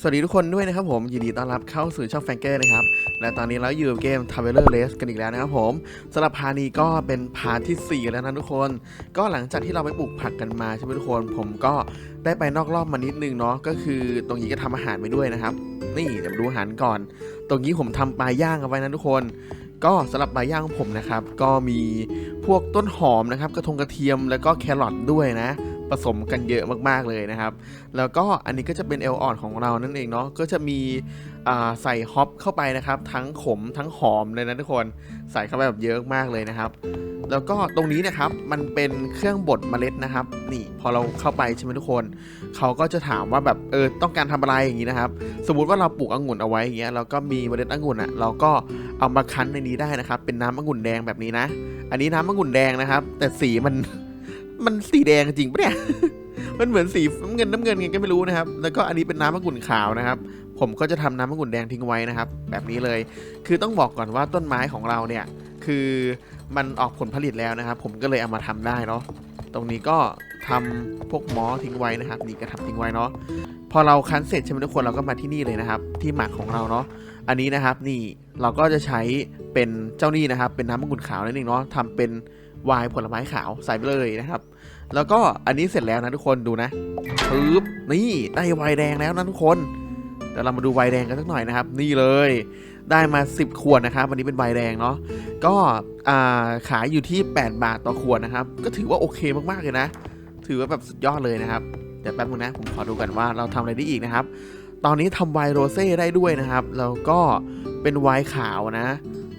สวัสดีทุกคนด้วยนะครับผม ยินดีต้อนรับเข้าสู่ช่องแฟงเกอร์นะครับ และตอนนี้เราอยู่กับเกม t r a v e l e r Race กันอีกแล้วนะครับผมสำหรับพานี้ก็เป็นพาที่ 4 แล้วนะทุกคน ก็หลังจากที่เราไปปลูกผักกันมาใช่ไหมทุกคน ผมก็ได้ไปนอกรอบมานิดนึงเนาะก็คือตรงนี้ก็ทำอาหารไปด้วยนะครับ นี่เดี๋ยวดูอาหารก่อน ตรงนี้ผมทำปลาย่างเอาไว้นะทุกคน ก็สำหรับปลาย่างของผมนะครับก็มีพวกต้นหอมนะครับกระทงกระเทียมแล้วก็แครอทด้วยนะ สมกันเยอะมากๆเลยนะครับ แล้วก็อันนี้ก็จะเป็นเอลออนของเรานั่นเองเนาะก็จะมีใส่ฮอปเข้าไปนะครับ ทั้งขมทั้งหอมเลยนะทุกคนใส่เข้าไปแบบเยอะมากเลยนะครับ แล้วก็ตรงนี้นะครับมันเป็นเครื่องบดเมล็ดนะครับ นี่พอเราเข้าไปใช่ไหมทุกคนเขาก็จะถามว่าแบบเออต้องการทำอะไรอย่างนี้นะครับ สมมุติว่าเราปลูกองุ่นเอาไว้อย่างเงี้ยแล้วก็มีเมล็ดองุ่นอะเราก็เอามาคั้นในนี้ได้นะครับ เป็นน้ำองุ่นแดงแบบนี้นะ อันนี้น้ำองุ่นแดงนะครับ แต่สีมัน มันสีแดงจริงปะเนี่ย มันเหมือนสีน้ำเงินน้ำเงินไงก็ไม่รู้นะครับ แล้วก็อันนี้เป็นน้ำมะกรูดขาวนะครับ ผมก็จะทำน้ำมะกรูดแดงทิ้งไว้นะครับ แบบนี้เลย คือต้องบอกก่อนว่าต้นไม้ของเราเนี่ย คือมันออกผลผลิตแล้วนะครับ ผมก็เลยเอามาทำได้เนาะ ตรงนี้ก็ทำพวกมอทิ้งไว้นะครับ นี่ก็ทำทิ้งไว้เนาะ พอเราคั้นเสร็จใช่ไหมทุกคนเราก็มาที่นี่เลยนะครับ ที่หมักของเราเนาะ อันนี้นะครับนี่เราก็จะใช้เป็นเจ้านี่นะครับ เป็นน้ำมะกรูดขาวนั่นเองเนาะทำเป็นไวน์ผลไม้ขาวใส่ไปเลยนะครับ แล้วก็อันนี้เสร็จแล้วนะทุกคนดูนะปึ๊บนี่ได้ไวน์แดงแล้วนะทุกคนเดี๋ยวเรามาดูไวน์แดงกันสักหน่อยนะครับ นี่เลยได้มา 10 ขวดนะครับวันนี้เป็นไวน์แดงเนาะก็ขายอยู่ที่ 8 บาทต่อขวดนะครับ ก็ถือว่าโอเคมากๆเลยนะ ถือว่าแบบสุดยอดเลยนะครับเดี๋ยวแป๊บนึงนะผมขอดูกันว่าเราทำอะไรได้อีกนะครับ ตอนนี้ทำไวน์โรเซ่ได้ด้วยนะครับแล้วก็เป็นไวน์ขาวนะ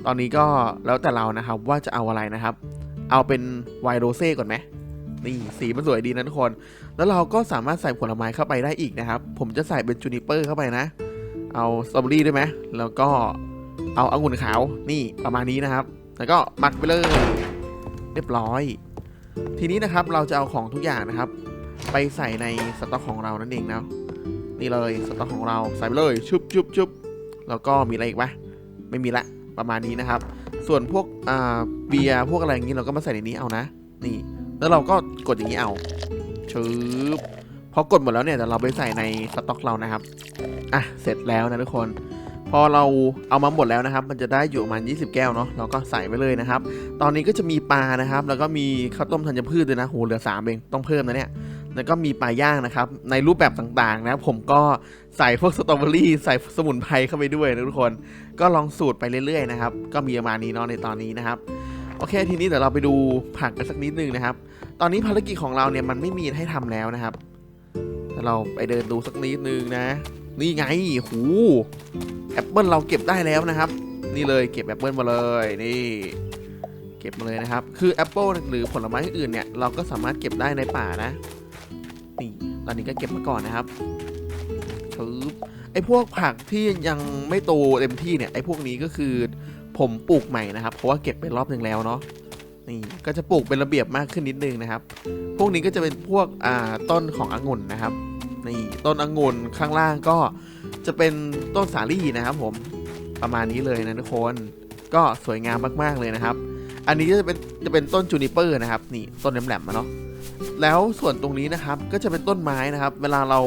ตอนนี้ก็แล้วแต่เรานะครับว่าจะเอาอะไรนะครับ เอาเป็นไวน์โรเซ่ก่อนไหม นี่สีมันสวยดีนะทุกคน แล้วเราก็สามารถใส่ผลไม้เข้าไปได้อีกนะครับ ผมจะใส่เป็นจูนิเปอร์เข้าไปนะ เอาสตรอเบอรี่ด้วยไหมแล้วก็เอาองุ่นขาวนี่ประมาณนี้นะครับ แล้วก็หมักไปเลย เรียบร้อย ทีนี้นะครับเราจะเอาของทุกอย่างนะครับ ไปใส่ในสต็อกของเรานั่นเองนะนี่เลยสต็อกของเราใส่ไปเลยชุบชุบชุบแล้วก็มีอะไรอีกไหมไม่มีละประมาณนี้นะครับ ส่วนพวกเบียร์พวกอะไรอย่างนี้เราก็มาใส่ในนี้เอานะ นี่ แล้วเราก็กดอย่างนี้เอาชืบพอกดหมดแล้วเนี่ยเดี๋ยวเราไปใส่ในสต็อกเรานะครับ อะ เสร็จแล้วนะทุกคน พอเราเอามาหมดแล้วนะครับ มันจะได้อยู่ประมาณ 20 แก้วเนาะ เราก็ใส่ไปเลยนะครับ ตอนนี้ก็จะมีปลานะครับ แล้วก็มีข้าวต้มธัญพืชด้วยนะโหเหลือสามเอง ต้องเพิ่มนะเนี่ย แล้วก็มีปลาย่างนะครับ ในรูปแบบต่างๆนะผมก็ใส่พวกสตรอเบอรี่ ใส่สมุนไพรเข้าไปด้วยนะทุกคน ก็ลองสูตรไปเรื่อยๆนะครับ ก็มีประมาณนี้เนาะในตอนนี้นะครับ โอเคทีนี้เดี๋ยวเราไปดูผักกันสักนิดนึงนะครับ ตอนนี้ภารกิจของเราเนี่ยมันไม่มีให้ทำแล้วนะครับแต่เราไปเดินดูสักนิดนึงนะ นี่ไงหูแอปเปิลเราเก็บได้แล้วนะครับ นี่เลยเก็บแอปเปิลมาเลยนี่เก็บมาเลยนะครับ คือแอปเปิลหรือผลไม้อื่นเนี่ยเราก็สามารถเก็บได้ในป่านะนี่ตอนนี้ก็เก็บมาก่อนนะครับชืบไอ้พวกผักที่ยังไม่โตเต็มที่เนี่ยไอ้พวกนี้ก็คือ ผมปลูกใหม่นะครับ เพราะว่าเก็บไปรอบหนึ่งแล้วเนาะนี่ก็จะปลูกเป็นระเบียบมากขึ้นนิดนึงนะครับ พวกนี้ก็จะเป็นพวกอ่าต้นขององุ่นนะครับนี่ต้นองุ่นข้างล่างก็จะเป็นต้นสาลี่นะครับผมประมาณนี้เลยนะทุกคนก็สวยงามมากๆเลยนะครับ อันนี้จะเป็นจะเป็นต้นจูนิเปอร์นะครับ นี่ต้นแหลมๆมาเนาะ แล้วส่วนตรงนี้นะครับก็จะเป็นต้นไม้นะครับ เวลาเรา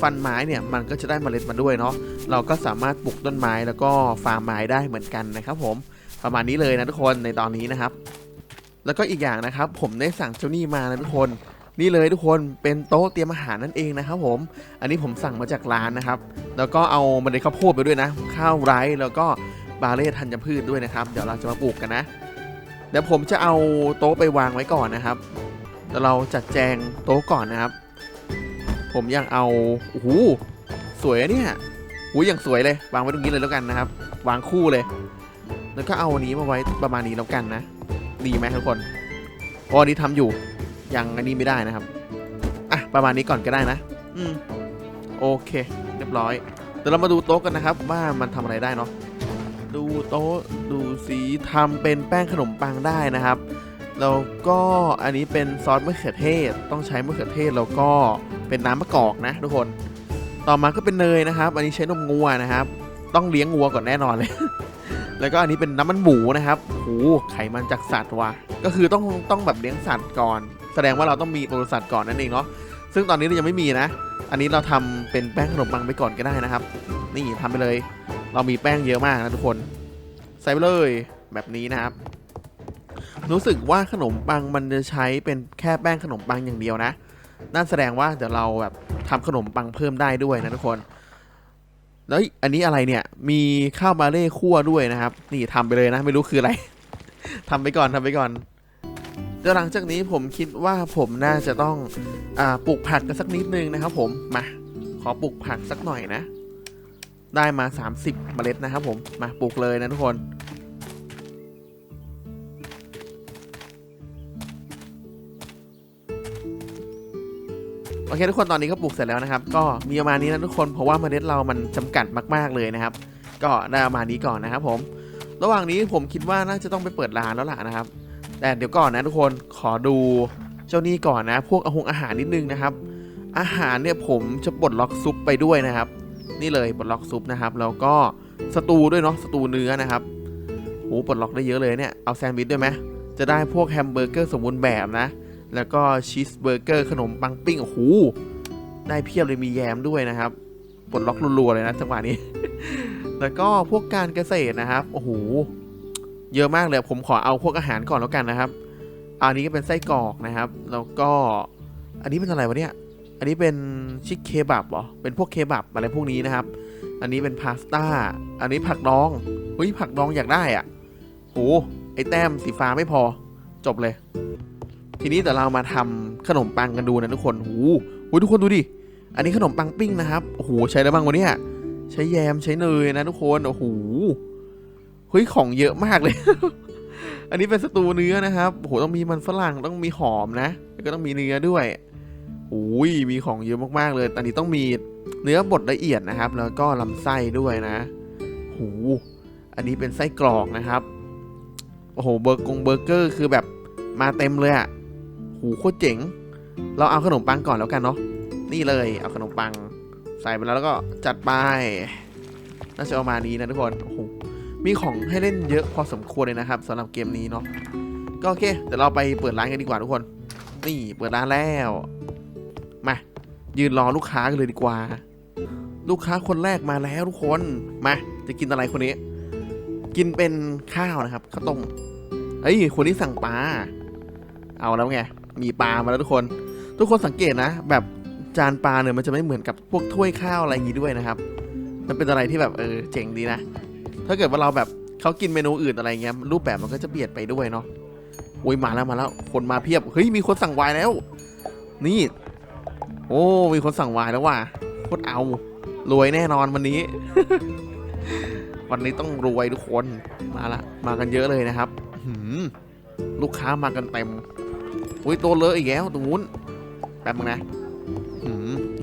ฟันไม้เนี่ยมันก็จะได้เมล็ดมาด้วยเนาะเราก็สามารถปลูกต้นไม้แล้วก็ฟาร์มไม้ได้เหมือนกันนะครับ ผมประมาณนี้เลยนะทุกคนในตอนนี้นะครับ แล้วก็อีกอย่างนะครับ ผมได้สั่งเจ้านี่มานะทุกคน นี่เลยทุกคนเป็นโต๊ะเตรียมอาหารนั่นเองนะครับผม อันนี้ผมสั่งมาจากร้านนะครับ แล้วก็เอาเมล็ดข้าวโพดไปด้วยนะ ข้าวไรซ์แล้วก็บาเล่ธัญพืชด้วยนะครับ เดี๋ยวเราจะมาปลูกกันนะเดี๋ยวผมจะเอาโต๊ะไปวางไว้ก่อนนะครับ เดี๋ยวเราจัดแจงโต๊ะก่อนนะครับ ผมอยังเอาโอ้โหสวยเนี่ยหูอย่างสวยเลยวางไว้ตรงนี้เลยแล้วกันนะครับ วางคู่เลย แล้วก็เอาอันนี้มาไว้ประมาณนี้แล้วกันนะดีไหมทุกคนพราะอันนี้ทำอยู่ยังอันนี้ไม่ได้นะครับอะประมาณนี้ก่อนก็ได้นะ อืมโอเค เรียบร้อยเดี๋ยวเรามาดูโต๊ะกันนะครับ ว่ามันทำอะไรได้เนาะดูโต๊ะดูสีทำเป็นแป้งขนมปังได้นะครับ แล้วก็อันนี้เป็นซอสมะเขือเทศ ต้องใช้มะเขือเทศแล้วก็เป็นน้ำมะกอกนะทุกคน ต่อมาก็เป็นเนยนะครับ อันนี้ใช้นมงัวนะครับ ต้องเลี้ยงงัวก่อนแน่นอนเลย แล้วก็อันนี้เป็นน้ำมันหมูนะครับโอ้โหไขมันจากสัตว์ว่ะ ก็คือต้องต้องแบบเลี้ยงสัตว์ก่อน แสดงว่าเราต้องมีบริษัทก่อนนั่นเองเนาะ ซึ่งตอนนี้เรายังไม่มีนะ อันนี้เราทำเป็นแป้งขนมปังไปก่อนก็ได้นะครับ นี่ทำไปเลย เรามีแป้งเยอะมากนะทุกคน ใส่ไปเลยแบบนี้นะครับ รู้สึกว่าขนมปังมันจะใช้เป็นแค่แป้งขนมปังอย่างเดียวนะ นั่นแสดงว่าเดี๋ยวเราแบบทำขนมปังเพิ่มได้ด้วยนะทุกคน แล้วอันนี้อะไรเนี่ย มีข้าวมาเล่คั่วด้วยนะครับ นี่ทำไปเลยนะ ไม่รู้คืออะไร ทำไปก่อนทำไปก่อนเดี๋ยวหลังจากนี้ผมคิดว่าผมน่าจะต้องอปลูกผักกันสักนิดนึงนะครับ ผม มา ขอปลูกผักสักหน่อยนะ ได้มา 30 เมล็ดนะครับผม มาปลูกเลยนะทุกคน โอเคทุกคนตอนนี้ก็ปลูกเสร็จแล้วนะครับ ก็มีประมาณนี้นะทุกคนเพราะว่าเมล็ดเรามันจำกัดมาก ๆเลยนะครับ ก็ได้ประมาณนี้ก่อนนะครับผม ระหว่างนี้ผมคิดว่าน่าจะต้องไปเปิดร้านแล้วล่ะนะครับ แต่เดี๋ยวก่อนนะทุกคนขอดูเจ้านี่ก่อนนะ พวกอาหงอาหารนิดนึงนะครับ อาหารเนี่ยผมจะปลดล็อกซุปไปด้วยนะครับ นี่เลยปลดล็อกซุปนะครับ แล้วก็สตูด้วยเนาะสตูเนื้อนะครับโหปลดล็อกได้เยอะเลยเนี่ยเอาแซนด์วิชด้วยไหมจะได้พวกแฮมเบอร์เกอร์สมบูรณ์แบบนะ แล้วก็ชีสเบอร์เกอร์ขนมปังปิ้งโอ้โหได้เพียบเลยมีแยมด้วยนะครับปลดล็อกรัวๆเลยนะจังหวะนี้ แล้วก็พวกการเกษตรนะครับโอ้โหเยอะมากเลยผมขอเอาพวกอาหารก่อนแล้วกันนะครับ อันนี้ก็เป็นไส้กรอกนะครับ แล้วก็อันนี้เป็นอะไรวะเนี่ยอันนี้เป็นชิคเคบับเหรอเป็นพวกเคบับอะไรพวกนี้นะครับ อันนี้เป็นพาสต้าอันนี้ผักดองเฮ้ยผักดองอยากได้อะโหไอแต้มสีฟ้าไม่พอจบเลย ทีนี้เดี๋ยวเรามาทำขนมปังกันดูนะทุกคนหโหทุกคนดูดิ อันนี้ขนมปังปิ้งนะครับ โอ้โห ใช้ได้วบ้างวะเนี่ยใช้แยมใช้เนยนะทุกคน โอ้โห เฮ้ย ของเยอะมากเลย อันนี้เป็นสตูเนื้อนะครับ โอ้โห ต้องมีมันฝรั่ง ต้องมีหอมนะ แล้วก็ต้องมีเนื้อด้วยโอ้ย มีของเยอะมากๆเลยตอนนี้ต้องมีเนื้อบดละเอียดนะครับ แล้วก็ลำไส้ด้วยนะโหอันนี้เป็นไส้กรอกนะครับ โอ้โห เบอร์กงเบอร์เกอร์คือแบบมาเต็มเลยอะ หูโคตรเจ๋ง เราเอาขนมปังก่อนแล้วกันเนาะ นี่เลย เอาขนมปัง ใส่ไปแล้วแล้วก็จัดไป น่าจะประมาณนี้นะทุกคน โอ้โห มีของให้เล่นเยอะพอสมควรเลยนะครับสำหรับเกมนี้เนาะ ก็โอเค เดี๋ยวเราไปเปิดร้านกันดีกว่าทุกคน นี่เปิดร้านแล้ว มา ยืนรอลูกค้ากันเลยดีกว่า ลูกค้าคนแรกมาแล้วทุกคน มา จะกินอะไรคนนี้ กินเป็นข้าวนะครับข้าวต้มเอ้ยคนนี้สั่งปลา เอาแล้วไง มีปลามาแล้วทุกคน ทุกคนสังเกตนะ แบบจานปลาเนี่ยมันจะไม่เหมือนกับพวกถ้วยข้าวอะไรอย่างนี้ด้วยนะครับ มันเป็นอะไรที่แบบเออเจ๋งดีนะ ถ้าเกิดว่าเราแบบเขากินเมนูอื่นอะไรเงี้ยรูปแบบมันก็จะเบียดไปด้วยเนาะโอ้ยมาแล้วมาแล้วคนมาเพียบเฮ้ยมีคนสั่งวน์แล้ว นี่ โอ้มีคนสั่งวน์แล้วว่ะโคตรเอารวยแน่นอนวันนี้ วันนี้ต้องรวยทุกคนมาละ มากันเยอะเลยนะครับหืมลูกค้ามากันเต็ม อุ้ยโตเลอะอีกแล้วตรงนู้นแป๊บนึงนะ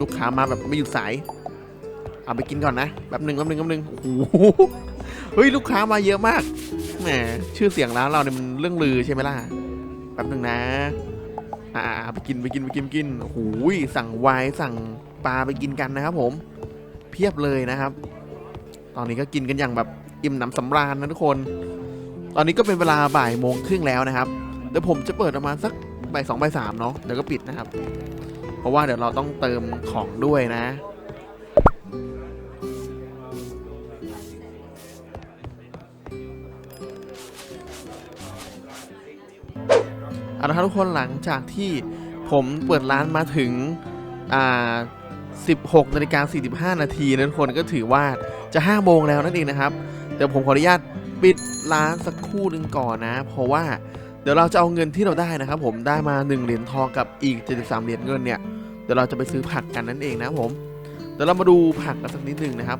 ลูกค้ามาแบบไม่หยุดสาย เอาไปกินก่อนนะแป๊บหนึ่งแป๊บหนึ่งแป๊บหนึ่งโอ้โหเฮ้ยลูกค้ามาเยอะมากแหมชื่อเสียงร้านเราเนี่ยมันเรื่องลือใช่ไหมล่ะแป๊บหนึ่งนะ อ่าไปกินไปกินไปกินไปกินโอ้โหสั่งไวน์สั่งปลาไปกินกันนะครับ ผม เพียบเลยนะครับ ตอนนี้ก็กินกันอย่างแบบอิ่มหนำสำราญนะทุกคน ตอนนี้ก็เป็นเวลาบ่ายโมงครึ่งแล้วนะครับเดี๋ยวผมจะเปิดประมาณสัก บ่ายสองบ่ายสามเนาะเดี๋ยวก็ปิดนะครับ เพราะว่าเดี๋ยวเราต้องเติมของด้วยนะ เอาละครับทุกคนหลังจากที่ผมเปิดร้านมาถึงอ่า16นาฬิกา45 นาทีนะทุกคนก็ถือว่าจะ 5 โมงแล้วนั่นเองนะครับ เดี๋ยวผมขออนุญาตปิดร้านสักครู่หนึ่งก่อนนะ เพราะว่า เดี๋ยวเราจะเอาเงินที่เราได้นะครับ ผมได้มา1เหรียญทองกับอีก 73 เหรียญเงินเนี่ยเดี๋ยวเราจะไปซื้อผักกันนั่นเองนะผมเดี๋ยวเรามาดูผักกันสักนิดหนึ่งนะครับ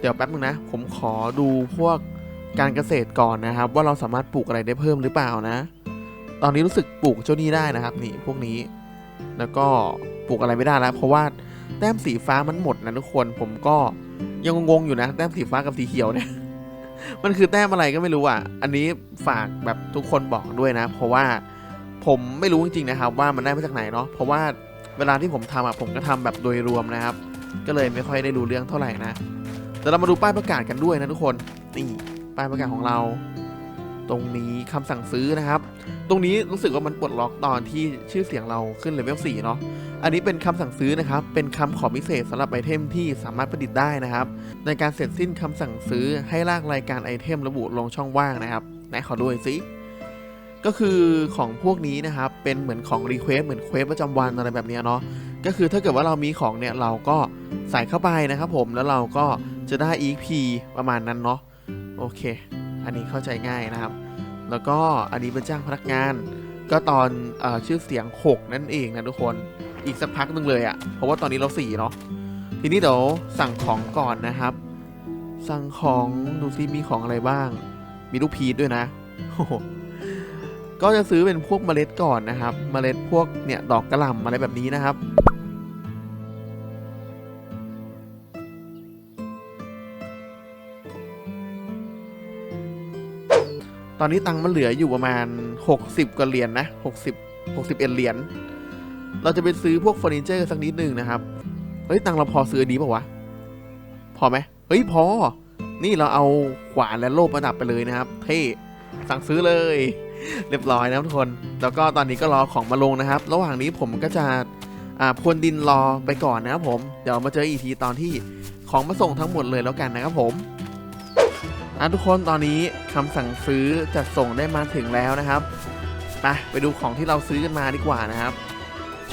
เดี๋ยวแป๊บนึงนะ ผมขอดูพวกการเกษตรก่อนนะครับ ว่าเราสามารถปลูกอะไรได้เพิ่มหรือเปล่านะ ตอนนี้รู้สึกปลูกเจ้านี้ได้นะครับนี่พวกนี้ แล้วก็ปลูกอะไรไม่ได้แล้ว เพราะว่าแต้มสีฟ้ามันหมดนะทุกคนผมก็ยังงงอยู่นะ แต้มสีฟ้ากับสีเขียวเนี่ย มันคือแต้มอะไรก็ไม่รู้อะ อันนี้ฝากแบบทุกคนบอกด้วยนะ เพราะว่าผมไม่รู้จริงๆนะครับ ว่ามันได้มาจากไหนเนาะ เพราะว่าเวลาที่ผมทำอะผมก็ทำแบบโดยรวมนะครับ ก็เลยไม่ค่อยได้รู้เรื่องเท่าไหร่นะเดี๋ยวเรามาดูป้ายประกาศกันด้วยนะทุกคน นี่ป้ายประกาศของเรา ตรงนี้คำสั่งซื้อนะครับ ตรงนี้รู้สึกว่ามันปลดล็อกตอนที่ชื่อเสียงเราขึ้นเลเวล4เนาะ อันนี้เป็นคำสั่งซื้อนะครับ เป็นคำขอพิเศษสำหรับไอเทมที่สามารถประดิษฐ์ได้นะครับ ในการเสร็จสิ้นคำสั่งซื้อให้ลากรายการไอเทมระบุลงช่องว่างนะครับไหนขอดูหน่อยสิก็คือของพวกนี้นะครับ เป็นเหมือนของรีเควสเหมือนเควสประจำวันอะไรแบบเนี้ยเนาะ ก็คือถ้าเกิดว่าเรามีของเนี่ยเราก็ใส่เข้าไปนะครับผม แล้วเราก็จะได้ EP ประมาณนั้นเนาะ โอเค อันนี้เข้าใจง่ายนะครับ แล้วก็อันนี้เป็นจ้างพนักงาน ก็ตอนอชื่อเสียง 6 นั่นเองนะทุกคน อีกสักพักหนึงเลยอะ่ะ เพราะว่าตอนนี้เราสี่เนาะ ทีนี้เดี๋ยวสั่งของก่อนนะครับ สั่งของดูซิมีของอะไรบ้าง มีลูกพีชด้วยนะโอ้โหก็จะซื้อเป็นพวกเมล็ดก่อนนะครับ เมล็ดพวกเนี่ยดอกกระหล่ำอะไรแบบนี้นะครับตอนนี้ตังค์มันเหลืออยู่ประมาณ 60 กว่าเหรียญนนะ 60 61 เหรียญ เราจะไปซื้อพวกเฟอร์นิเจอร์สักนิดหนึ่งนะครับ เฮ้ย ตังเราพอซื้ออนนี้ป่าวะ พอไหมเฮ้ย พอ นี่เราเอาขวานและโล่ประดับไปเลยนะครับ เท่สั่งซื้อเลย เรียบร้อยนะทุกคน แล้วก็ตอนนี้ก็รอของมาลงนะครับ ระหว่างนี้ผมก็จะอ่าพรวนดินรอไปก่อนนะครับผม เดี๋ยวมาเจออีกทีตอนที่ของมาส่งทั้งหมดเลยแล้วกันนะครับผมอะทุกคนตอนนี้คำสั่งซื้อจัดส่งได้มาถึงแล้วนะครับไปไปดูของที่เราซื้อกันมาดีกว่านะครับ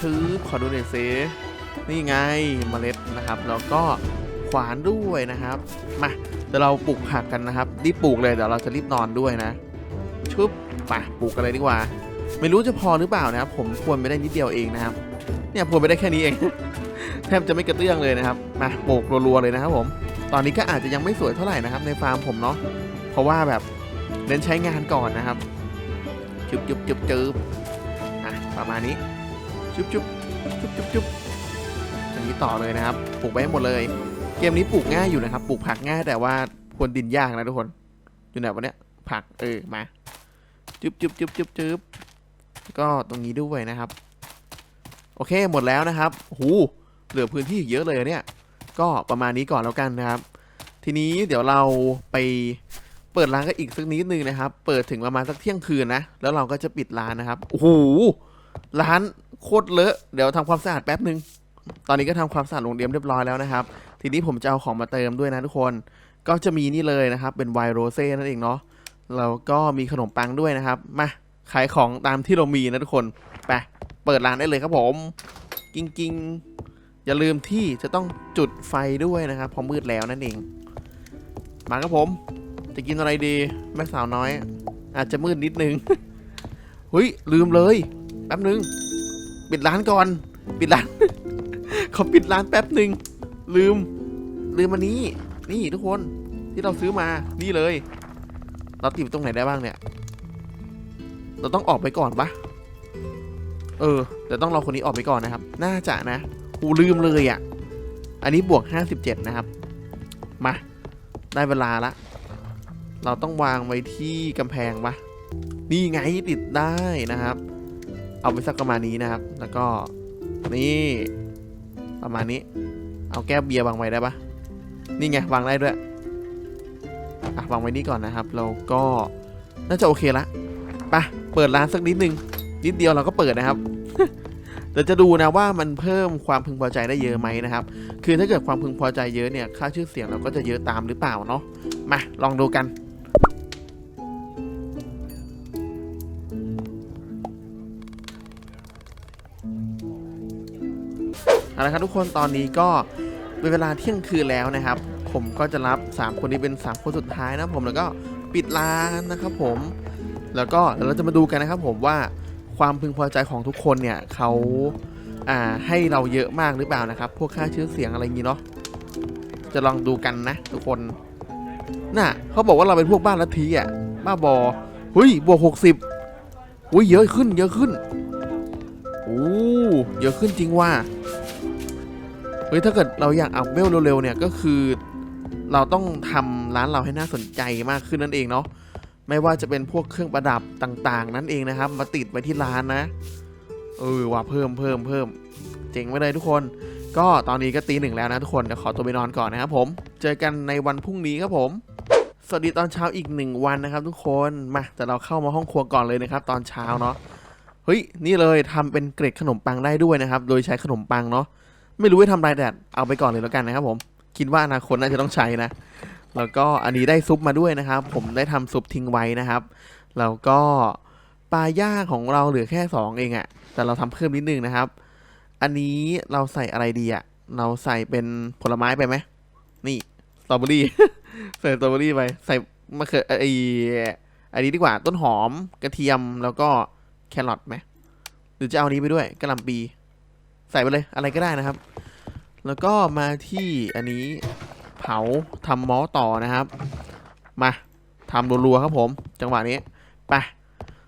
ชื้อขอดูหน่อยซินี่ไงเมล็ดนะครับ แล้วก็ขวานด้วยนะครับ มาเดี๋ยวเราปลูกผักกันนะครับ รีบปลูกเลยเดี๋ยวเราจะรีบนอนด้วยนะ ชุบไปปลูกกันเลยดีกว่า ไม่รู้จะพอหรือเปล่านะครับ ผมควรไปได้นิดเดียวเองนะครับ เนี่ยควรไปได้แค่นี้เอง แทบจะไม่กระเตื้องเลยนะครับ มาปลูกรัวๆเลยนะครับผม ตอนนี้ก็อาจจะยังไม่สวยเท่าไหร่นะครับ ในฟาร์มผมเนาะ เพราะว่าแบบเน้นใช้งานก่อนนะครับจุบจุบจุบจุบอะประมาณนี้ จุบจุบจุบจุบจุบอย่างนี้ต่อเลยนะครับปลูกไว้ให้หมดเลย เกมนี้ปลูกง่ายอยู่นะครับปลูกผักง่ายแต่ว่าพรวนดินยากนะทุกคนอยู่ไหนวะเนี้ยผักเออมาจุบจุบจุบจุบจุบก็ตรงนี้ด้วยนะครับ โอเคหมดแล้วนะครับหูเหลือพื้นที่เยอะเลยเนี่ยก็ประมาณนี้ก่อนแล้วกันนะครับ ทีนี้เดี๋ยวเราไปเปิดร้านกันอีกสักนิดนึงนะครับ เปิดถึงประมาณสักเที่ยงคืนนะ แล้วเราก็จะปิดร้านนะครับ โอ้โห ร้าน โคตรเลอะเดี๋ยวทำความสะอาดแป๊บหนึ่งตอนนี้ก็ทำความสะอาดโรงเรียนเรียบร้อยแล้วนะครับ ทีนี้ผมจะเอาของมาเติมด้วยนะทุกคน ก็จะมีนี่เลยนะครับ เป็นไวโรเซ่นั่นเองเนาะแล้วก็มีขนมปังด้วยนะครับ มาขายของตามที่เรามีนะทุกคนไปเปิดร้านได้เลยครับผมกิ้งกิงอย่าลืมที่จะต้องจุดไฟด้วยนะครับเพอมืดแล้วนั่นเอง มาครับผม จะกินอะไรดีแม่สาวน้อย อาจจะมืดนิดนึงเฮ้ยลืมเลยแป๊บนึง ปิดร้านก่อน ปิดร้านขอปิดร้านแป๊บหนึ่งลืม ลืมอันนี้ นี่ทุกคนที่เราซื้อมา นี่เลย เราติดตรงไหนได้บ้างเนี่ย เราต้องออกไปก่อนปะเออเดี๋ยวต้องรอคนนี้ออกไปก่อนนะครับ น่าจะนะกูลืมเลยอะ อันนี้บวก 57 นะครับ มา ได้เวลาละ เราต้องวางไว้ที่กำแพงปะนี่ไงติดได้นะครับ เอาไปสักประมาณนี้นะครับ แล้วก็นี่ประมาณนี้ เอาแก้วเบียร์วางไว้ได้ปะนี่ไงวางได้ด้วยอะวางไว้นี่ก่อนนะครับแล้วก็น่าจะโอเคละปะเปิดร้านสักนิดนึง นิดเดียวเราก็เปิดนะครับเดี๋ยวจะดูนะว่ามันเพิ่มความพึงพอใจได้เยอะไหมนะครับ คือถ้าเกิดความพึงพอใจเยอะเนี่ย ค่าชื่อเสียงเราก็จะเยอะตามหรือเปล่าเนาะ มาลองดูกัน เอาละครับทุกคนตอนนี้ก็เป็นเวลาเที่ยงคืนแล้วนะครับ ผมก็จะรับ 3 คนนี้เป็น 3 คนสุดท้ายนะผมแล้วก็ปิดร้านนะครับผม แล้วก็เดี๋ยวเราจะมาดูกันนะครับผมว่าความพึงพอใจของทุกคนเนี่ยเขาอ่าให้เราเยอะมากหรือเปล่านะครับ พวกค่าชื่อเสียงอะไรอย่างนี้เนาะจะลองดูกันนะ ทุกคนน่ะเขาบอกว่าเราเป็นพวกบ้านลัทธิอะบ้าบอเฮ้ยบวกหกสิบอุ้ยเยอะขึ้น เยอะขึ้นโอ้เยอะขึ้นจริงว่า เฮ้ยถ้าเกิดเราอยากอัพเวลเร็วๆเนี่ยก็คือ เราต้องทำร้านเราให้น่าสนใจมากขึ้นนั่นเองเนาะไม่ว่าจะเป็นพวกเครื่องประดับต่างๆ นั่นเองนะครับ มาติดไว้ที่ร้านนะเออว่าเพิ่มเพิ่มเพิ่มเจ๋งไปเลยทุกคน ก็ตอนนี้ก็ตีหนึ่งแล้วนะทุกคนเดี๋ยวขอตัวไปนอนก่อนนะครับผมเจอกันในวันพรุ่งนี้ครับผม สวัสดีตอนเช้าอีกหนึ่งวันนะครับ ทุกคนมาแต่เราเข้ามาห้องครัวก่อนเลยนะครับ ตอนเช้าเนาะเฮ้ยนี่เลยทำเป็นเกร็ดขนมปังได้ด้วยนะครับ โดยใช้ขนมปังเนาะ ไม่รู้ว่าทำอะไรแต่เอาไปก่อนเลยแล้วกันนะครับผมคิดว่าอนาคตน่าจะต้องใช้นะ แล้วก็อันนี้ได้ซุปมาด้วยนะครับ ผมได้ทำซุปทิ้งไว้นะครับ แล้วก็ปลาย่างของเราเหลือแค่สองเองอะแต่เราทำเพิ่มนิดนึงนะครับ อันนี้เราใส่อะไรดีอะเราใส่เป็นผลไม้ไปไหมนี่สตรอเบอรี่ใส่สตรอเบอรี่ไปใส่มะเขือไออันนี้ดีกว่าต้นหอมกระเทียมแล้วก็แครอทไหมหรือจะเอานนี้ไปด้วยกระหล่ำปี ใส่ไปเลยอะไรก็ได้นะครับ แล้วก็มาที่อันนี้เผาทำมอต่อนะครับ มาทำรัวๆครับผม จังหวะนี้ไป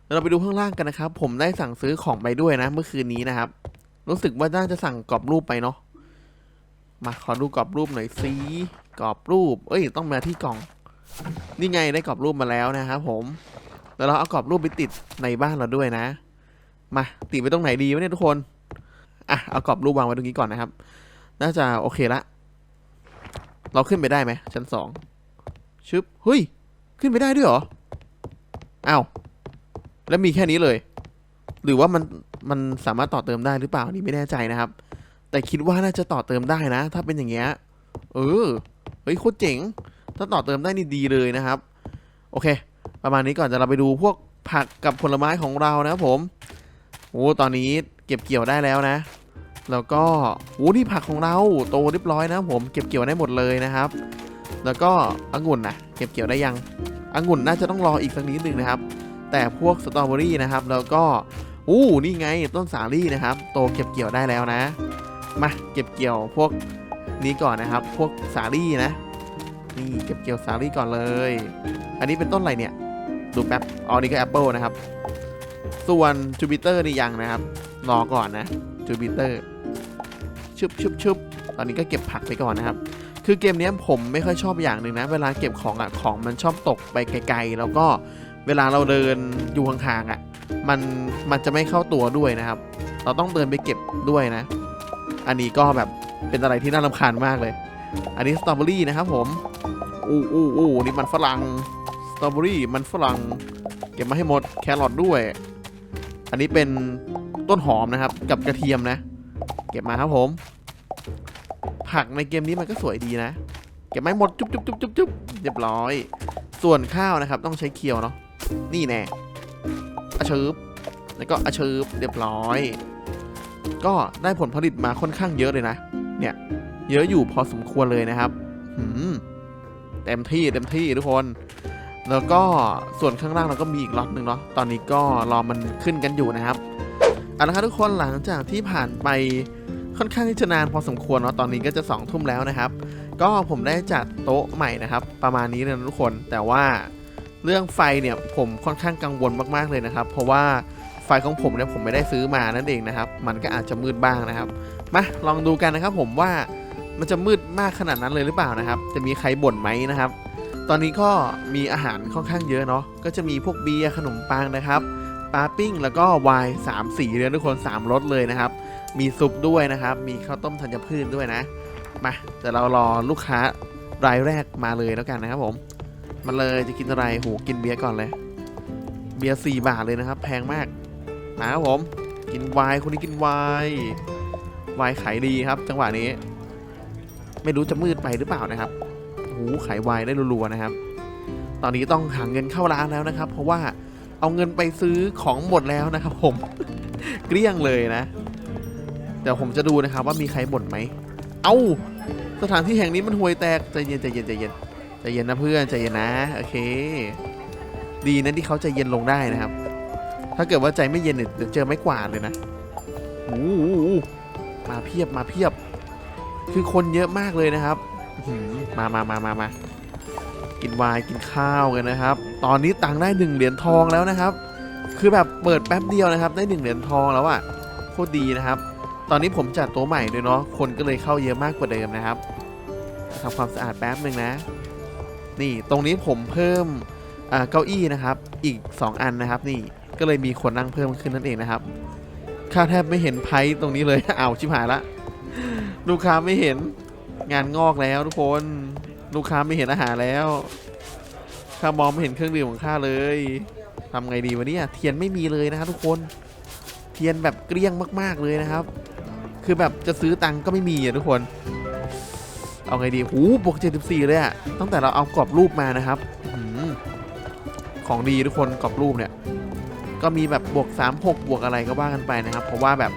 แล้วเราไปดูข้างล่างกันนะครับ ผมได้สั่งซื้อของไปด้วยนะ เมื่อคืนนี้นะครับ รู้สึกว่าน่าจะสั่งกรอบรูปไปเนาะมาขอดูกรอบรูปหน่อยสิกรอบรูป เอ้ยต้องมาที่กล่อง นี่ไงได้กรอบรูปมาแล้วนะครับผมแล้วเราเอากรอบรูปไปติดในบ้านเราด้วยนะ มาติดไปตรงไหนดีวะเนี่ยทุกคน อะเอากรอบรูปวางไว้ตรงนี้ก่อนนะครับ น่าจะโอเคละ เราขึ้นไปได้ไหมชั้นสองชึบเฮ้ย ขึ้นไปได้ด้วยเหรออ้าวแล้วมีแค่นี้เลย หรือว่ามันมันสามารถต่อเติมได้หรือเปล่านี่ไม่แน่ใจนะครับ แต่คิดว่าน่าจะต่อเติมได้นะ ถ้าเป็นอย่างเงี้ยเออเฮ้ยโคตรเจ๋ง ถ้าต่อเติมได้นี่ดีเลยนะครับ โอเค ประมาณนี้ก่อนจะเราไปดูพวกผักกับผลไม้ของเรานะครับผมโอ้ตอนนี้ เก็บเกี่ยวได้แล้วนะ แล้วก็โอ้นี่ผักของเราโตเรียบร้อยนะผมเก็บเกี่ยวได้หมดเลยนะครับ แล้วก็องุ่นนะเก็บเกี่ยวได้ยังองุ่นน่าจะต้องรออีกสักนิดนึงนะครับ แต่พวกสตรอเบอรี่นะครับ แล้วก็อู้นี่ไงต้นสาลี่นะครับ โตเก็บเกี่ยวได้แล้วนะ มาเก็บเกี่ยวพวกนี้ก่อนนะครับ พวกสาลี่นะ นี่เก็บเกี่ยวสาลี่ก่อนเลย อันนี้เป็นต้นอะไรเนี่ย ดูแป๊บอ๋อนี่ก็แอปเปิลนะครับ ส่วนจูปิเตอร์นี่ยังนะครับ รอก่อนนะจูปิเตอร์ชุบชุบชุบตอนนี้ก็เก็บผักไปก่อนนะครับ คือเกมนี้ผมไม่ค่อยชอบอย่างหนึ่งนะ เวลาเก็บของอะของมันชอบตกไปไกลๆ แล้วก็เวลาเราเดินอยู่ห่างๆอะมันมันจะไม่เข้าตัวด้วยนะครับ เราต้องเดินไปเก็บด้วยนะ อันนี้ก็แบบเป็นอะไรที่น่ารำคาญมากเลย อันนี้สตรอเบอรี่นะครับผมอู้อู้อู้นี่มันฝรั่งสตรอเบอรี่มันฝรั่งเก็บมาให้หมดแครอทด้วย อันนี้เป็น ต้นหอมนะครับ กับกระเทียมนะ เก็บมาครับผม ผักในเกมนี้มันก็สวยดีนะ เก็บไม่หมดจุ๊บจุ๊บจุ๊บจุ๊บจุ๊บเรียบร้อย ส่วนข้าวนะครับ ต้องใช้เคียวเนาะนี่แน่อาชืบแล้วก็อาชืบเรียบร้อย ก็ได้ผลผลิตมาค่อนข้างเยอะเลยนะ เนี่ย เยอะอยู่พอสมควรเลยนะครับหืมเต็มที่เต็มที่ทุกคนแล้วก็ส่วนข้างล่างเราก็มีอีกล็อตหนึ่งเนาะ ตอนนี้ก็รอมันขึ้นกันอยู่นะครับ เอาละครับทุกคนหลังจากที่ผ่านไปค่อนข้างที่จะนานพอสมควรเนาะตอนนี้ก็จะ2องทุ่มแล้วนะครับ ก็ผมได้จัดโต๊ะใหม่นะครับ ประมาณนี้เลยนะทุกคน แต่ว่าเรื่องไฟเนี่ยผมค่อนข้างกังวลมากๆเลยนะครับ เพราะว่าไฟของผมเนี่ยผมไม่ได้ซื้อมานั่นเองนะครับ มันก็อาจจะมืดบ้างนะครับมาลองดูกันนะครับผมว่ามันจะมืดมากขนาดนั้นเลยหรือเปล่านะครับ จะมีใครบ่นไหมนะครับ ตอนนี้ก็มีอาหารค่อนข้างเยอะเนาะก็จะมีพวกเบียร์ขนมปังนะครับ ปลาปิ้งแล้วก็วน์สามสีเลยทุกคนสามรสเลยนะครับ มีซุปด้วยนะครับ มีข้าวต้มธัญพืชด้วยนะ มาแต่เรารอลูกค้ารายแรกมาเลยแล้วกันนะครับผม มาเลยจะกินอะไรโหกินเบียร์ก่อนเลย เบียร์สี่บาทเลยนะครับ แพงมากมาครับผม กินวน์คนนี้กินวน์ไวน์ขายดีครับ จังหวะนี้ ไม่รู้จะมืดไปหรือเปล่านะครับโหขายวน์ได้รัวๆนะครับ ตอนนี้ต้องหาเงินเข้าร้านแล้วนะครับ เพราะว่า เอาเงินไปซื้อของหมดแล้วนะครับผม เกลี้ยงเลยนะ เดี๋ยวผมจะดูนะครับว่ามีใครบ่นไหม เอ้า สถานที่แห่งนี้มันห่วยแตก ใจเย็นใจเย็นใจเย็นใจเย็นนะเพื่อนใจเย็นนะ โอเค ดีนะที่เขาใจเย็นลงได้นะครับ ถ้าเกิดว่าใจไม่เย็นเนี่ยเดี๋ยวเจอไม่กวาดเลยนะโอ้โหมาเพียบมาเพียบ คือคนเยอะมากเลยนะครับ มามามามามา กินไวน์กินข้าวกันนะครับ ตอนนี้ตังค์ได้หนึ่งเหรียญทองแล้วนะครับ คือแบบเปิดแป๊บเดียวนะครับ ได้หนึ่งเหรียญทองแล้วอะ่ะโคตรดีนะครับ ตอนนี้ผมจัดโต๊ะใหม่ด้วยเนาะคนก็เลยเข้าเยอะมากกว่าเดิมนะครับทำความสะอาดแป๊บหนึ่งนะ นี่ตรงนี้ผมเพิ่มเก้าอี้นะครับ อีก 2 อันนะครับ นี่ก็เลยมีคนนั่งเพิ่มขึ้นนั่นเองนะครับข้าแทบไม่เห็นไพ่ตรงนี้เลย เอาชิบหายละ ลูกค้าไม่เห็น งานงอกแล้วทุกคน ลูกค้าไม่เห็นอาหารแล้วข้ามองไม่เห็นเครื่องดื่มของข้าเลยทำไงดีวะเนี่ยเทียนไม่มีเลยนะครับทุกคน เทียนแบบเกลี้ยงมาก ๆเลยนะครับ คือแบบจะซื้อตังก็ไม่มีอะทุกคน เอาไงดีหูบวก74เลยอะตั้งแต่เราเอากรอบรูปมานะครับอของดีทุกคนกรอบรูปเนี่ย ก็มีแบบบวก 36 บวกอะไรก็ว่ากันไปนะครับ เพราะว่าแบบ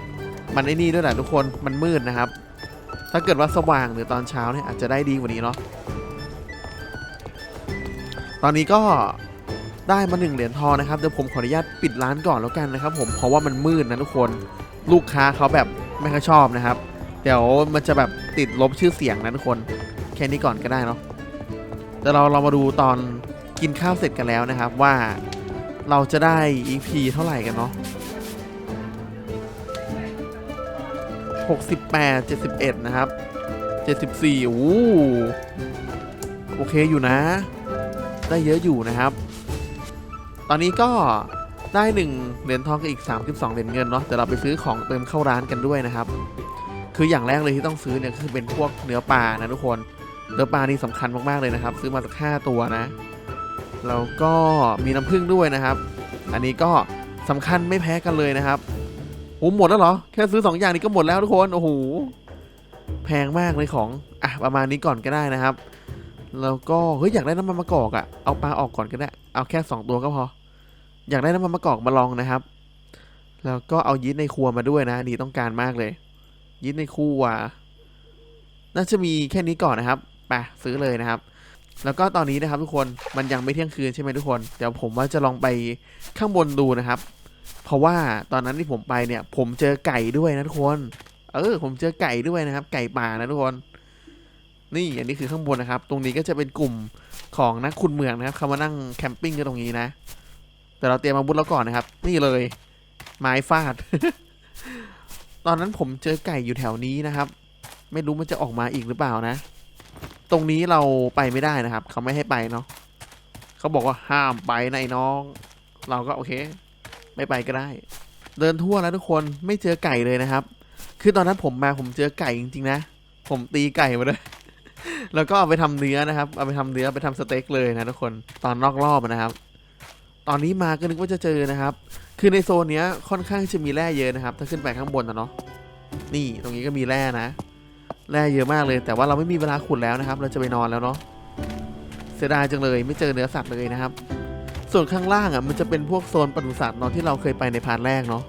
มันไอ้นี่ด้วยแหละทุกคนมันมืดนะครับ ถ้าเกิดว่าสว่างหรือตอนเช้าเนี่ยอาจจะได้ดีกว่านี้เนาะ ตอนนี้ก็ได้มาหนึ่งเหรียญทองนะครับ เดี๋ยวผมขออนุญาตปิดร้านก่อนแล้วกันนะครับ ผม เพราะว่ามันมืดนะทุกคน ลูกค้าเขาแบบไม่ค่อยชอบนะครับ เดี๋ยวมันจะแบบติดลบชื่อเสียงนะทุกคน แค่นี้ก่อนก็ได้เนาะเดี๋ยวเราเรามาดูตอนกินข้าวเสร็จกันแล้วนะครับว่าเราจะได้ EP เท่าไหร่กันเนาะ 68 71 นะครับ 74 โอ้โหโอเคอยู่นะ ได้เยอะอยู่นะครับ ตอนนี้ก็ได้ 1 เหรียญทองกับอีก 32 เหรียญเงินเนาะแต่เราไปซื้อของเติมเข้าร้านกันด้วยนะครับ คืออย่างแรกเลยที่ต้องซื้อเนี่ยคือเป็นพวกเนื้อปลานะทุกคน เนื้อปลานี่สำคัญมากๆเลยนะครับ ซื้อมาสักห้าตัวนะ แล้วก็มีน้ำผึ้งด้วยนะครับ อันนี้ก็สำคัญไม่แพ้กันเลยนะครับ โอ้หมดแล้วเหรอ แค่ซื้อ 2 อย่างนี้ก็หมดแล้วทุกคน โอ้โห แพงมากเลยของ อะ ประมาณนี้ก่อนก็ได้นะครับ แล้วก็ เฮ้ย อยากได้น้ำมันมะกอกอะ่ะ เอาปลาออกก่อนก็ได้ เอาแค่ 2 ตัวก็พอ อยากได้น้ำมันมะกอกมาลองนะครับ แล้วก็เอายีสต์ในครัวมาด้วยนะ นี่ต้องการมากเลย ยีสต์ในครัว น่าจะมีแค่นี้ก่อนนะครับ ไปซื้อเลยนะครับแล้วก็ตอนนี้นะครับทุกคนมันยังไม่เที่ยงคืนใช่ไหมทุกคน เดี๋ยวผมว่าจะลองไปข้างบนดูนะครับ เพราะว่าตอนนั้นที่ผมไปเนี่ย ผมเจอไก่ด้วยนะทุกคน เออ ผมเจอไก่ด้วยนะครับ ไก่ป่านะทุกคน นี่อันนี้คือข้างบนนะครับ ตรงนี้ก็จะเป็นกลุ่มของนักขุดเมืองนะครับเขามานั่งแคมปิ้งกันตรงนี้นะ แต่เราเตรียมอาวุธแล้วก่อนนะครับ นี่เลย ไม้ฟาด ตอนนั้นผมเจอไก่อยู่แถวนี้นะครับ ไม่รู้มันจะออกมาอีกหรือเปล่านะ ตรงนี้เราไปไม่ได้นะครับ เขาไม่ให้ไปเนาะเขาบอกว่าห้ามไปนะไอ้น้อง เราก็โอเค ไม่ไปก็ได้ เดินทั่วแล้วทุกคนไม่เจอไก่เลยนะครับ คือตอนนั้นผมมาผมเจอไก่จริงๆนะ ผมตีไก่มาด้วยแล้วก็เอาไปทำเนื้อนะครับ เอาไปทำเนื้อไปทำสเต็กเลยนะทุกคนตอนนอกรอบอะนะครับ ตอนนี้มาก็นึกว่าจะเจอนะครับ คือในโซนเนี้ยค่อนข้างจะมีแร่เยอะนะครับ ถ้าขึ้นไปข้างบนนะเนาะนี่ตรงนี้ก็มีแร่นะแร่เยอะมากเลย แต่ว่าเราไม่มีเวลาขุดแล้วนะครับ เราจะไปนอนแล้วเนาะเสียดายจังเลยไม่เจอเนื้อสัตว์เลยนะครับ ส่วนข้างล่างอะมันจะเป็นพวกโซนปศุสัตว์เนาะที่เราเคยไปในพาร์ทแรกเนาะ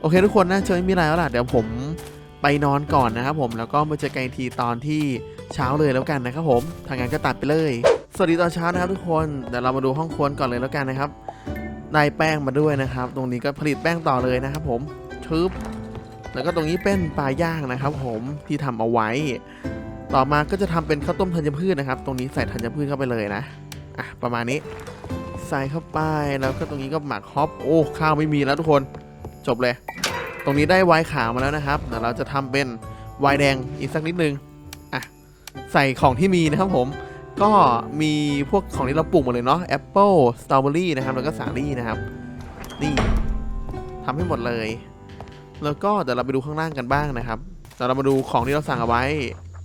โอเคทุกคนนะเจอไม่มีอะไรแล้วล่ะเดี๋ยวผมไปนอนก่อนนะครับผมแล้วก็มาเจอกันทีตอนที่เช้าเลยแล้วกันนะครับผมทางงานก็ตัดไปเลย สวัสดีตอนเช้านะครับทุกคนเดี๋ยวเรามาดูห้องครัวก่อนเลยแล้วกันนะครับได้แป้งมาด้วยนะครับ ตรงนี้ก็ผลิตแป้งต่อเลยนะครับผมชึบแล้วก็ตรงนี้เป็นปลาย่างนะครับ ผมที่ทำเอาไว้ ต่อมาก็จะทำเป็นข้าวต้มธัญพืชนะครับ ตรงนี้ใส่ธัญพืชเข้าไปเลยนะ อะประมาณนี้ ใส่เข้าไปแล้วก็ตรงนี้ก็หมักฮอปโอ้ข้าวไม่มีแล้วทุกคนจบเลย ตรงนี้ได้ไวน์ขาวมาแล้วนะครับเดี๋ยวเราจะทำเป็นไวน์แดงอีกสักนิดนึงอะใส่ของที่มีนะครับผม ก็มีพวกของที่เราปลูกหมดเลยเนาะแอปเปิลสตรอเบอรี่นะครับแล้วก็สาลี่นะครับนี่ทำให้หมดเลย แล้วก็เดี๋ยวเราไปดูข้างล่างกันบ้างนะครับเดี๋ยวเรามาดูของที่เราสั่งเอาไว้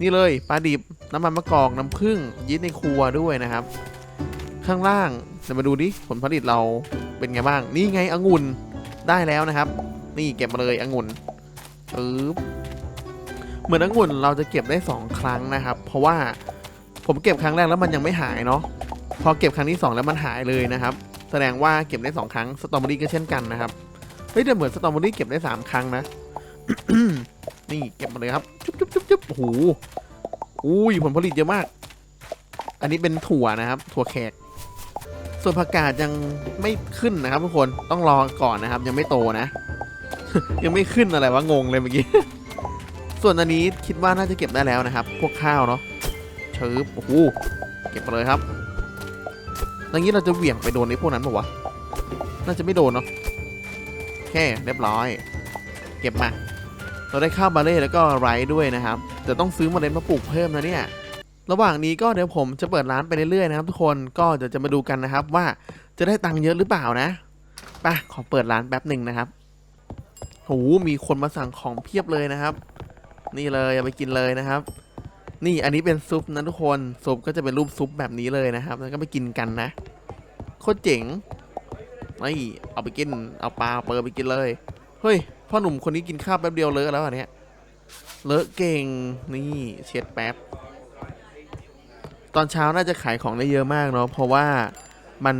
นี่เลยปลาดิบน้ำมันมะกอกน้ำผึ้งยีสต์ในครัวด้วยนะครับ ข้างล่างเดี๋ยวมาดูดิผลผลิตเราเป็นไงบ้าง นี่ไงองุ่นได้แล้วนะครับ นี่เก็บมาเลยองุ่นปึ๊บเหมือนองุ่นเราจะเก็บได้ 2 ครั้งนะครับ เพราะว่าผมเก็บครั้งแรกแล้วมันยังไม่หายเนาะพอเก็บครั้งที่ 2 แล้วมันหายเลยนะครับ แสดงว่าเก็บได้ 2 ครั้งสตรอเบอรี่ก็เช่นกันนะครับเฮ้ยแต่เหมือนสตรอเบอรี่เก็บได้ 3 ครั้งนะนี่เก็บมาเลยครับจุ๊บจุ๊บจุ๊บจุ๊บโอ้โหอุ้ยผลผลิตเยอะมาก อันนี้เป็นถั่วนะครับ ถั่วแขก ส่วนผักกาดยังไม่ขึ้นนะครับทุกคนต้องรอก่อนนะครับ ยังไม่โตนะ ยังไม่ขึ้นอะไรวะงงเลยเมื่อกี้ ส่วนอันนี้คิดว่าน่าจะเก็บได้แล้วนะครับ พวกข้าวเนาะเชิบโอ้โหเก็บไปเลยครับอย่างนี้เราจะเหวี่ยงไปโดนไอ้พวกนั้นปะวะน่าจะไม่โดนเนาะแค่เรียบร้อย เก็บมา เราได้ข้าวบาเล่แล้วก็ไรด้วยนะครับแต่ต้องซื้อเมาเล็ดมาปลูกเพิ่มนะเนี่ย ระหว่างนี้ก็เดี๋ยวผมจะเปิดร้านไปเรื่อยๆนะครับ ทุกคนก็เดี๋ยวจะมาดูกันนะครับ ว่าจะได้ตังค์เยอะหรือเปล่านะไปขอเปิดร้านแป๊บหนึ่งนะครับโหมีคนมาสั่งของเพียบเลยนะครับ นี่เลยเอาไปกินเลยนะครับ นี่อันนี้เป็นซุปนะทุกคนซุปก็จะเป็นรูปซุปแบบนี้เลยนะครับ แล้วก็ไปกินกันนะโคตรเจ๋งนี่เอาไปกินเอาปลาเปิดไปกินเลยเฮ้ยพ่อหนุ่มคนนี้กินข้าวแป๊บเดียวเลอะแล้วอันเนี้ยเลอะเก่งนี่เช็ดแป๊บ ตอนเช้าน่าจะขายของได้เยอะมากเนาะเพราะว่ามัน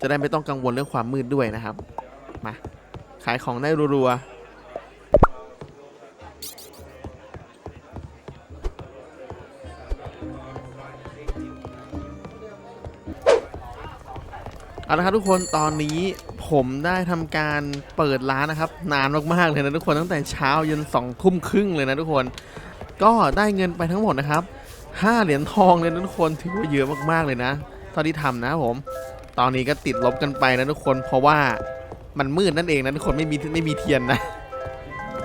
จะได้ไม่ต้องกังวลเรื่องความมืดด้วยนะครับ มา ขายของได้รัวๆเอาละครับทุกคนตอนนี้ผมได้ทำการเปิดร้านนะครับ นานมากๆเลยนะทุกคนตั้งแต่เช้ายันสองทุ่มครึ่งเลยนะทุกคน ก็ได้เงินไปทั้งหมดนะครับ ห้าเหรียญทองเลยนะทุกคนถือว่าเยอะมากๆเลยนะเท่าที่ทำนะผม ตอนนี้ก็ติดลบกันไปนะทุกคนเพราะว่ามันมืดนั่นเองนะทุกคนไม่มีไม่มีเทียนนะ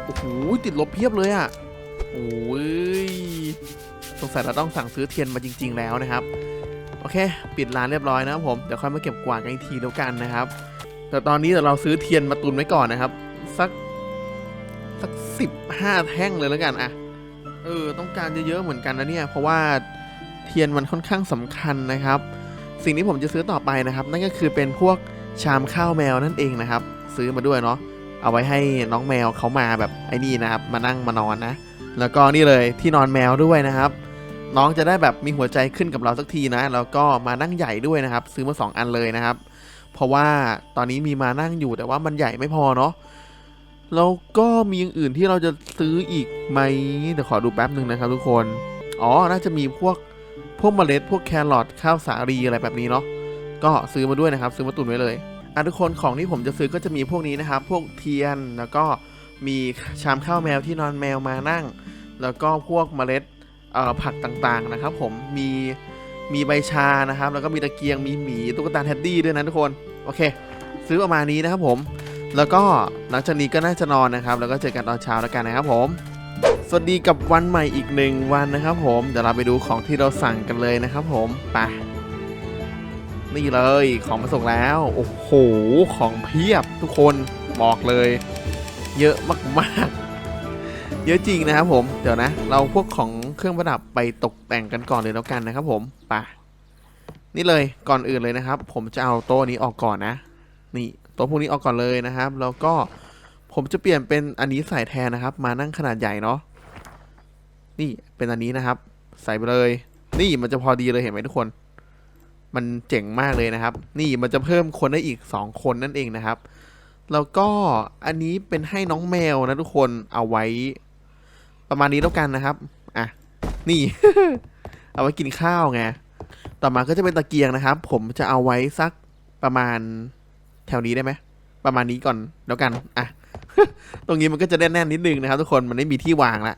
โอ้โหติดลบเพียบเลยอะ่ะโอ้ยสงสัยเราต้องสั่งซื้อเทียนมาจริง ๆ แล้วนะครับ โอเค ปิดร้านเรียบร้อยนะครับผมเดี๋ยวค่อยมาเก็บกวาดกันอีกทีแล้วกันนะครับ แต่ตอนนี้เดี๋ยวเราซื้อเทียนมาตุนไว้ก่อนนะครับ สักสักสิบห้าแท่งเลยแล้วกันอะ เออต้องการเยอะๆเหมือนกันนะเนี่ย เพราะว่าเทียนมันค่อนข้างสำคัญนะครับ สิ่งที่ผมจะซื้อต่อไปนะครับ นั่นก็คือเป็นพวกชามข้าวแมวนั่นเองนะครับ ซื้อมาด้วยเนาะเอาไว้ให้น้องแมวเขามาแบบไอ้นี่นะครับ มานั่งมานอนนะ แล้วก็นี่เลยที่นอนแมวด้วยนะครับ น้องจะได้แบบมีหัวใจขึ้นกับเราสักทีนะ แล้วก็มานั่งใหญ่ด้วยนะครับ ซื้อมา 2 อันเลยนะครับ เพราะว่าตอนนี้มีมานั่งอยู่แต่ว่ามันใหญ่ไม่พอเนาะ แล้วก็มีอย่างอื่นที่เราจะซื้ออีกไหมเดี๋ยวขอดูแป๊บหนึ่งนะครับทุกคน อ๋อ น่าจะมีพวกพวกเมล็ดพวกแครอทข้าวสาลีอะไรแบบนี้เนาะ ก็ซื้อมาด้วยนะครับ ซื้อมาตุนไว้เลยอะทุกคนของที่ผมจะซื้อก็จะมีพวกนี้นะครับ พวกเทียนแล้วก็มีชามข้าวแมวที่นอนแมวมานั่ง แล้วก็พวกเมล็ดผักต่างๆนะครับ ผมมีมีใบชานะครับ แล้วก็มีตะเกียงมีหมีตุ๊กตาเท็ดดี้ด้วยนะทุกคน โอเค ซื้อประมาณนี้นะครับผม แล้วก็หลังจากนี้ก็น่าจะนอนนะครับ แล้วก็เจอกันตอนเช้าแล้วกันนะครับผม สวัสดีกับวันใหม่อีกหนึ่งวันนะครับผม เดี๋ยวเราไปดูของที่เราสั่งกันเลยนะครับผมไปนี่เลยของมาส่งแล้ว โอ้โห ของเพียบทุกคนบอกเลย เยอะมากๆ เยอะจริงนะครับผม เดี๋ยวนะ เราพวกของเครื่องประดับไปตกแต่งกันก่อนเลยแล้วกันนะครับผมไปนี่เลยก่อนอื่นเลยนะครับ ผมจะเอาโต๊ะนี้ออกก่อนนะ นี่ ต๊ะพวกนี้ออกก่อนเลยนะครับ แล้วก็ผมจะเปลี่ยนเป็นอันนี้ใส่แทนนะครับ มานั่งขนาดใหญ่เนาะนี่เป็นอันนี้นะครับ ใส่ไปเลย นี่มันจะพอดีเลยเห็นไหมทุกคน มันเจ๋งมากเลยนะครับ นี่มันจะเพิ่มคนได้อีก 2 คนนั่นเองนะครับ แล้วก็อันนี้เป็นให้น้องแมวนะทุกคนเอาไว้ ประมาณนี้แล้วกันนะครับอะนี่ เอาไว้กินข้าวไงต่อมาก็จะเป็นตะเกียงนะครับ ผมจะเอาไว้สักประมาณ แถวนี้ได้ไหมประมาณนี้ก่อนแล้วกันอะตรงนี้มันก็จะแน่นๆนิดนึงนะครับ ทุกคนมันไม่มีที่วางละ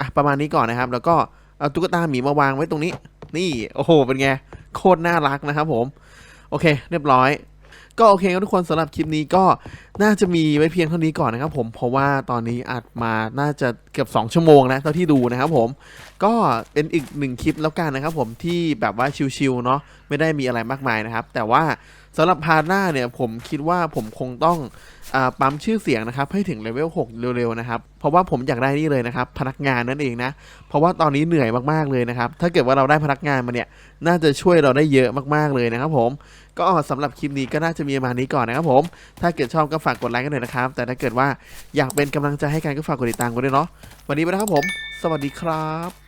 อะประมาณนี้ก่อนนะครับ แล้วก็เอาตุ๊กตาหมีมาวางไว้ตรงนี้ นี่โอ้โหเป็นไงโคตรน่ารักนะครับผม โอเค เรียบร้อย ก็โอเคครับทุกคนสำหรับคลิปนี้ก็น่าจะมีไว้เพียงเท่านี้ก่อนนะครับ ผมเพราะว่าตอนนี้อัดมาน่าจะเกือบ2ชั่วโมงแล้วเท่าที่ดูนะครับผมก็เป็นอีกหนึ่งคลิปแล้วกันนะครับ ผมที่แบบว่าชิวๆเนาะไม่ได้มีอะไรมากมายนะครับ แต่ว่า สำหรับพาหน้าเนี่ยผมคิดว่าผมคงต้องอปั๊มชื่อเสียงนะครับ ให้ถึงเลเวล6เร็วๆนะครับ เพราะว่าผมอยากได้นี่เลยนะครับ พนักงานนั่นเองนะ เพราะว่าตอนนี้เหนื่อยมากๆเลยนะครับ ถ้าเกิดว่าเราได้พนักงานมาเนี่ย น่าจะช่วยเราได้เยอะมากๆเลยนะครับผมก็สำหรับคลิปนี้ก็น่าจะมีประมาณนี้ก่อนนะครับผม ถ้าเกิดชอบก็ฝากกดไลค์กันหน่อยนะครับ แต่ถ้าเกิดว่าอยากเป็นกำลังใจให้กันก็ฝากกดติดตามกันด้วยเนาะวันนี้ไปแล้วครับผม สวัสดีครับ